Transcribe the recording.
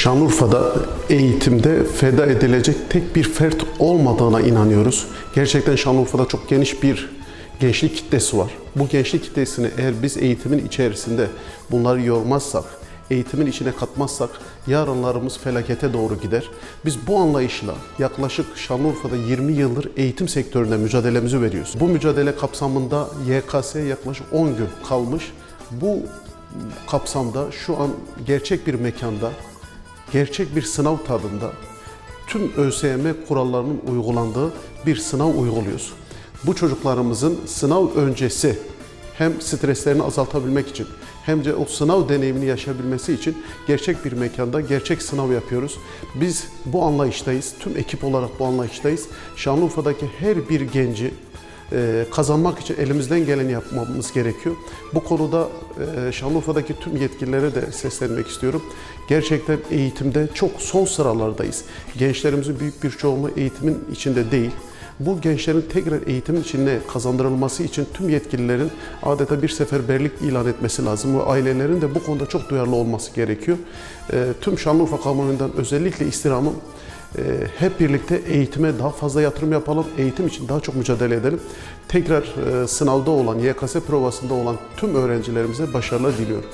Şanlıurfa'da eğitimde feda edilecek tek bir fert olmadığına inanıyoruz. Gerçekten Şanlıurfa'da çok geniş bir gençlik kitlesi var. Bu gençlik kitlesini eğer biz eğitimin içerisinde bunları yormazsak, eğitimin içine katmazsak yarınlarımız felakete doğru gider. Biz bu anlayışla yaklaşık Şanlıurfa'da 20 yıldır eğitim sektöründe mücadelemizi veriyoruz. Bu mücadele kapsamında YKS yaklaşık 10 gün kalmış. Bu kapsamda şu an gerçek bir mekanda, gerçek bir sınav tadında tüm ÖSYM kurallarının uygulandığı bir sınav uyguluyoruz. Bu çocuklarımızın sınav öncesi hem streslerini azaltabilmek için hem de o sınav deneyimini yaşayabilmesi için gerçek bir mekanda gerçek sınav yapıyoruz. Biz bu anlayıştayız. Tüm ekip olarak bu anlayıştayız. Şanlıurfa'daki her bir genci e, kazanmak için elimizden geleni yapmamız gerekiyor. Bu konuda e, Şanlıurfa'daki tüm yetkililere de seslenmek istiyorum. Gerçekten eğitimde çok son sıralardayız. Gençlerimizin büyük bir çoğunluğu eğitimin içinde değil. Bu gençlerin tekrar eğitimin içine kazandırılması için tüm yetkililerin adeta bir seferberlik ilan etmesi lazım ve ailelerin de bu konuda çok duyarlı olması gerekiyor. E, Tüm Şanlıurfa kamuoyundan özellikle istirhamım hep birlikte eğitime daha fazla yatırım yapalım, eğitim için daha çok mücadele edelim. Tekrar e, sınavda olan, YKS provasında olan tüm öğrencilerimize başarılar diliyorum.